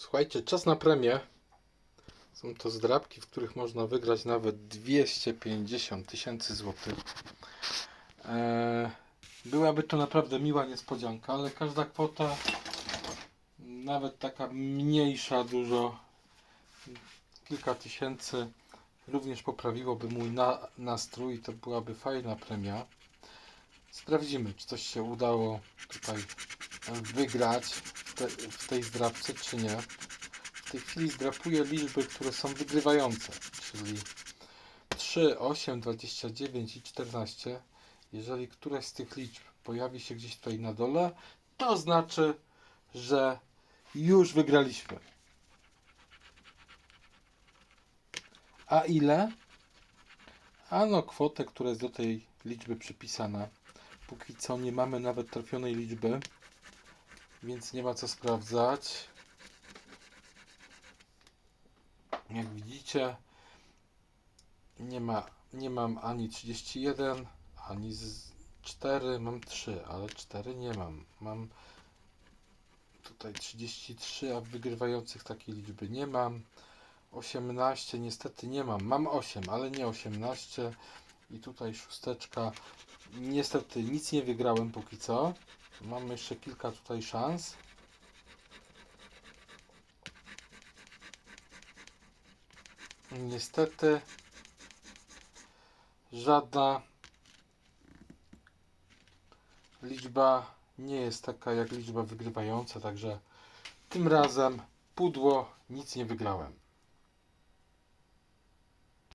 Słuchajcie, czas na premię. Są to zdrabki, w których można wygrać nawet 250 tysięcy złotych. Eee, byłaby to naprawdę miła niespodzianka, ale każda kwota, nawet taka mniejsza, dużo, kilka tysięcy, również poprawiłoby mój na, nastrój i to byłaby fajna premia. Sprawdzimy, czy coś się udało tutaj wygrać te, w tej zdrabce, czy nie. W tej chwili zdrapuję liczby, które są wygrywające, czyli 3, 8, 29 i 14. Jeżeli któraś z tych liczb pojawi się gdzieś tutaj na dole, to znaczy, że już wygraliśmy. A ile? Ano kwotę, która jest do tej liczby przypisana. Póki co nie mamy nawet trafionej liczby, więc nie ma co sprawdzać. Jak widzicie, nie ma, nie mam ani 31, ani z 4, mam 3, ale 4 nie mam. Mam tutaj 33, a wygrywających takiej liczby nie mam. 18 niestety nie mam. Mam 8, ale nie 18. I tutaj szósteczka. Niestety nic nie wygrałem póki co. Mam jeszcze kilka tutaj szans. Niestety żadna liczba nie jest taka jak liczba wygrywająca, także tym razem pudło nic nie wygrałem.